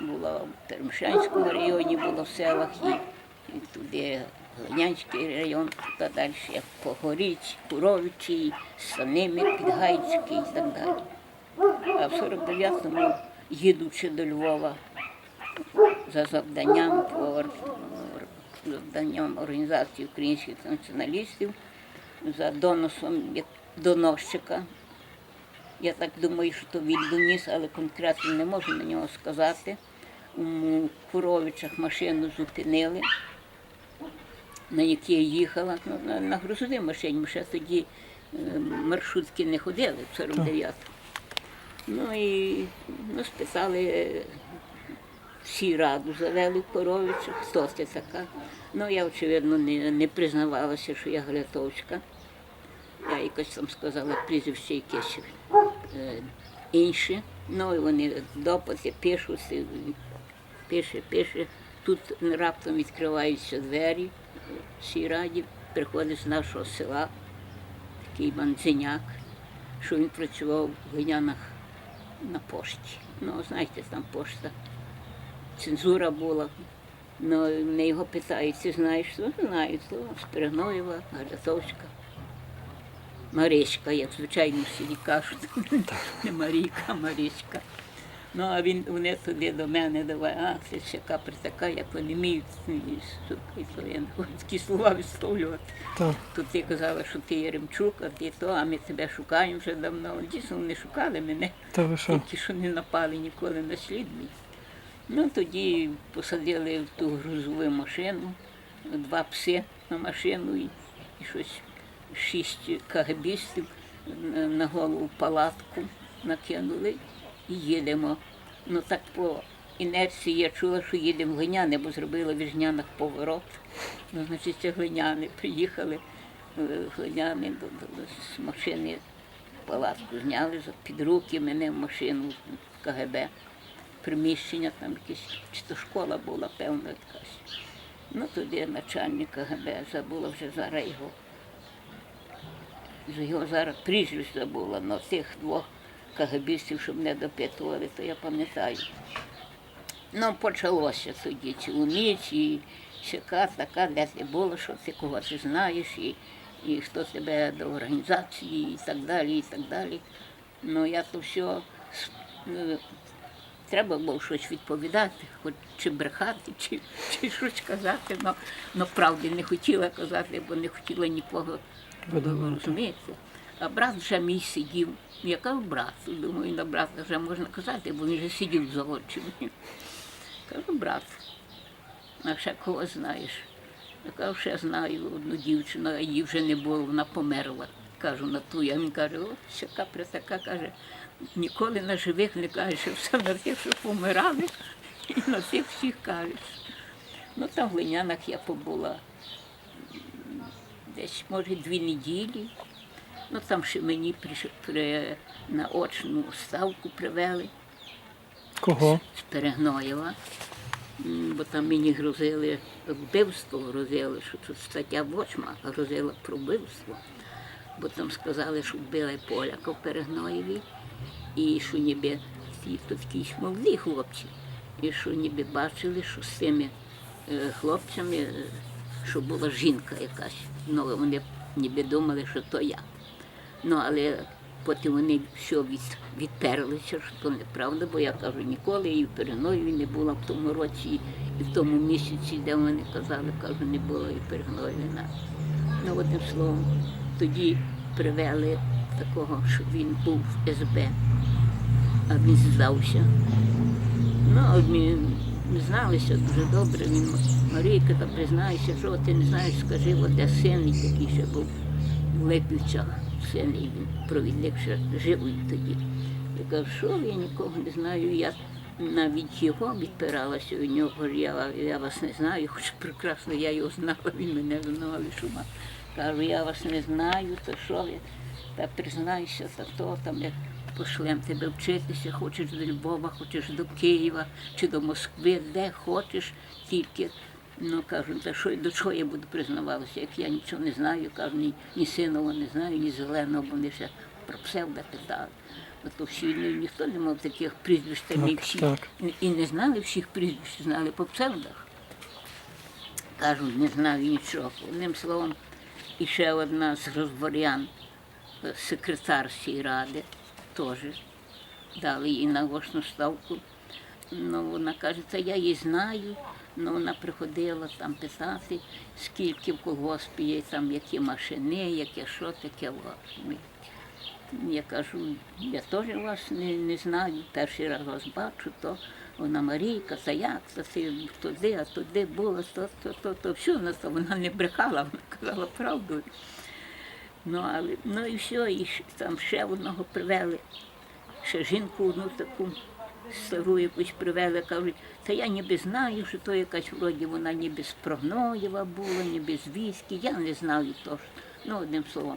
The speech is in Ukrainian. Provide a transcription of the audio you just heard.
була в Перемшанському районі, була в селах і, і туди Глинянський район, туди далі Погоріч, Куровичі, Саними, Підгайчики і так далі. А в 49-му, їдучи до Львова за завданням по завданням організації українських націоналістів, за доносом доносчика. Я так думаю, що то він доніс, але конкретно не можу на нього сказати. У Куровичах машину зупинили, на якій я їхала, ну, на, на грузовій машині, ми ще тоді е, маршрутки не ходили в 49-му. Ну і ну, спитали, е, всі раду завели в Коровичах, хто це така. Ну, я, очевидно, не, не признавалася, що я Глятовська. Я якось там сказала прізвище якесь е, інше. Ну і вони допити пишуть, пише, пише. Тут раптом відкриваються двері всій раді, приходить з нашого села, такий манзиняк, що він працював в глинянах на пошті. Ну, знаєте, там пошта, цензура була. Ну, не його питають, ти знаєш, ну, знаю, то Спирогноєва, Гадатовська. Марічка, як звичайно в селі кажуть. Не Марійка, а Марічка. Ну, а він вони туди до мене давай, а це ще капри така, як вони вміють, і, то я не хочу такі слова висловлювати. Так. Тут ти казала, що ти Яремчук, а ти то, а ми тебе шукаємо вже давно. Дійсно, вони шукали мене, Та ви що? тільки що не напали ніколи на слід мій. Ну тоді посадили в ту грузову машину, два пси на машину і, і щось шість кагабістів на- на голову палатку накинули і їдемо. Ну так по інерції я чула, що їдемо в глиняне, бо зробили в Віжнянах поворот. Ну, значить, це глиняни приїхали, е, глиняни з машини палатку зняли під руки мене в машину в КГБ. Приміщення там якесь, чи то школа була, певно, якась. Ну тоді начальник КГБ забула вже зараз його. Його зараз прізвище забула, але тих двох КГБістів, щоб не допитували, то я пам'ятаю. Ну, почалося тоді цілу ніч, і сяка, така, де ти було, що ти кого ти знаєш, і, і хто тебе до організації, і так далі, і так далі. Ну, я то все ну, треба було щось відповідати, хоч чи брехати, чи, чи щось казати, але но правди не хотіла казати, бо не хотіла нікого розумієте. А брат вже мій сидів. Я кажу, брат, думаю, на брата вже можна казати, бо він вже сидів за очі. Кажу, брат, а ще кого знаєш? Я кажу, ще знаю одну дівчину, а її вже не було, вона померла. Кажу на ту, а він каже, о, сяка притака, каже, ніколи на живих не кажеш, що все на тих, що помирали, і на тих всіх кажеш. Ну там в Глинянах я побула десь, може, дві неділі. Ну там ще мені при, при, на очну ставку привели Кого? з Перегноєва, М, бо там мені грозили вбивство, грозили, що тут стаття восьма грозила про вбивство. Бо там сказали, що вбили поляка в Перегноєві, і що ніби ті тут якісь молоді хлопці, і що ніби бачили, що з цими е, хлопцями, е, що була жінка якась. Ну, вони ніби думали, що то я. Ну, але потім вони все від, відперлися, що то неправда, бо я кажу, ніколи і в Перегноєві не була в тому році, і в тому місяці, де вони казали, кажу, не було і на- Ну, одним словом, тоді привели такого, що він був в СБ, а він здався. Ну, ми ми зналися дуже добре. Він Марійка, та признайся, що ти не знаєш, скажи, от де син і такий ще був в Липівцях. І він провідник ще живий тоді. Я кажу, що я нікого не знаю. Я навіть його відпиралася у нього. Я, я вас не знаю, хоч прекрасно я його знала, він мене знав, але що ма. Кажу, я вас не знаю, то що ви? Та признайся, та то там як пошлем тебе вчитися, хочеш до Львова, хочеш до Києва чи до Москви, де хочеш, тільки. Ну, кажу, та що, до чого я буду признаватися, як я нічого не знаю, кажу, ні, ні синова не знаю, ні зеленого, бо вони ще про псевдо питали. То всі ніхто не мав таких прізвищ, та не Так, всі. так. І не знали всіх прізвищ, знали по псевдах. Кажуть, не знаю нічого. Одним словом, і ще одна з роздворян, е, секретар сільради, теж дали їй наочну ставку. Ну, вона каже, та я її знаю. Ну, вона приходила там писати, скільки в колгоспі є, там які машини, яке що таке. Я кажу, я теж вас не, не знаю, перший раз вас бачу, то вона Марійка, та як, ти туди, а туди була, то, то, то, то, все, ну, то вона не брехала, вона казала правду. Ну, але, ну і все, і там ще одного привели, ще жінку одну таку стару якусь привели, кажуть, та я ніби знаю, що то якась вроді вона ніби з Прогноєва була, ніби з військи, я не знаю точно. Ну, одним словом.